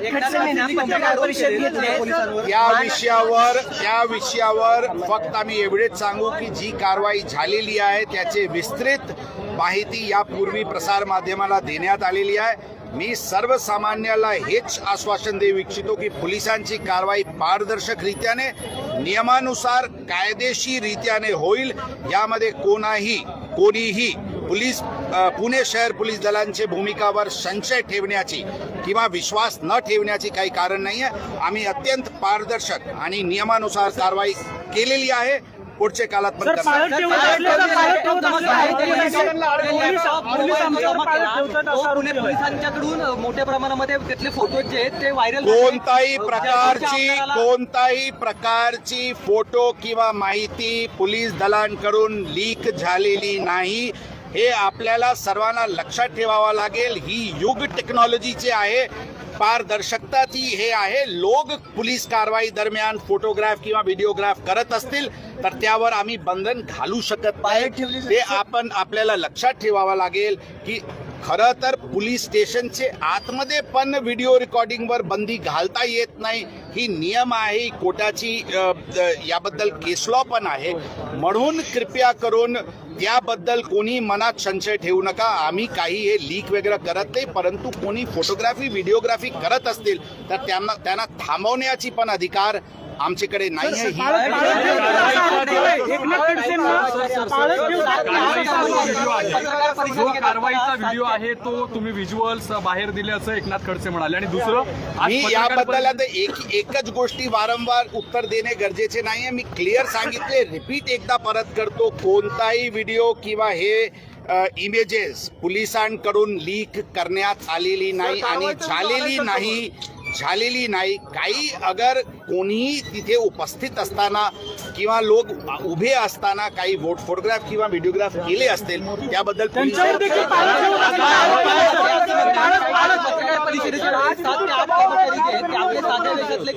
घेतली त्या विषयावर त्या विषयावर फक्त आम्ही एवढेच सांगू की जी कारवाई झालेली आहे त्याचे विस्तृत माहिती यापूर्वी प्रसार माध्यमाला देण्यात आलेली आहे. मी सर्वसामान्याला हेच आश्वासन देऊ इच्छितो की पोलिसांची कारवाई पारदर्शकरित्याने नियमानुसार कायदेशीररित्याने होईल. यामध्ये कोणाही कोणीही पोलीस पुणे शहर पोलीस दलांचे भूमिकावर संशय ठेवण्याची किंवा विश्वास न ठेवण्याची काही कारण नाही आहे आम्ही अत्यंत पारदर्शक आणि नियमानुसार कारवाई केलेली आहे. पुढचे कालात पण करणार. पुणे पोलिसांच्याकडून मोठ्या प्रमाणामध्ये त्यातले फोटो जे आहेत ते व्हायरल कोणताही प्रकारची कोणताही प्रकारची फोटो किंवा माहिती पोलीस दलांकडून लीक झालेली नाही. हे आपल्याला सर्वांना लक्षात ठेवावं लागेल. ही युग टेक्नॉलॉजीचे आहे. पारदर्शकताची हे आहे. लोक पोलीस कारवाई दरम्यान फोटोग्राफ किंवा व्हिडिओग्राफ करत असतील तर त्यावर आम्ही बंधन घालू शकत नाही. ते आपण आपल्याला लक्षात ठेवावं लागेल की खरं तर पोलीस स्टेशनचे आतमध्ये पण व्हिडिओ रेकॉर्डिंगवर बंदी घालता येत नाही. ही नियम आहे कोर्टाची याबद्दल केस लॉ पण आहे. म्हणून कृपया करून त्याबद्दल कोणी मनात संशय ठेवू नका. आम्ही काही हे लीक वगैरे करत नाही परंतु कोणी फोटोग्राफी व्हिडिओग्राफी करत असतील तर त्यांना त्यांना थांबवण्याची पण अधिकार आमच्याकडे नाही आहे. ही कारवाईचा व्हिडिओ आहे तो तुम्ही व्हिज्युअल्स बाहेर दिले असं एकनाथ खडसे म्हणाले. आणि दुसरं मी याबद्दल आता एक एकच गोष्टी वारंवार उत्तर देणे गरजेचे नाहीये. मी क्लिअर सांगितले. रिपीट एकदा परत करतो. कोणताही व्हिडिओ किंवा हे इमेजेस पोलिसांकडून लीक करण्यात आलेली नाही आणि झालेली नाही. झालेली नाही. काही अगर कोणीही तिथे उपस्थित असताना किंवा लोक उभे असताना काही वोट फोटोग्राफ किंवा व्हिडिओग्राफ केले असतील त्याबद्दल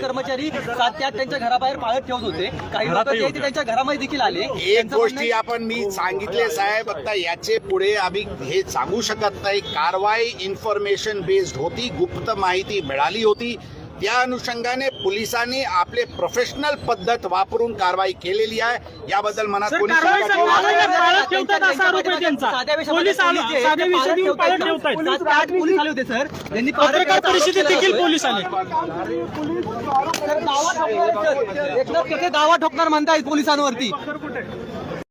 कर्मचारी त्यांच्या घराबाहेर पाळत ठेवत होते. काही त्यांच्या घरामध्ये देखील आले. एक त्यांचं गोष्टी आपण मी सांगितले साहेब आता याचे पुढे आम्ही हे सांगू शकत नाही. कारवाई इन्फॉर्मेशन बेस्ड होती गुप्त माहिती मिळाली होती. त्या अनुषंगाने पोलिसांनी आपले प्रोफेशनल पद्धत वापरून कारवाई केलेली आहे. याबद्दल मनात कोणी पत्रकार परिषदेत देखील पोलीस आले. एकनाथ दावा ठोकणार पोलिसांवरती.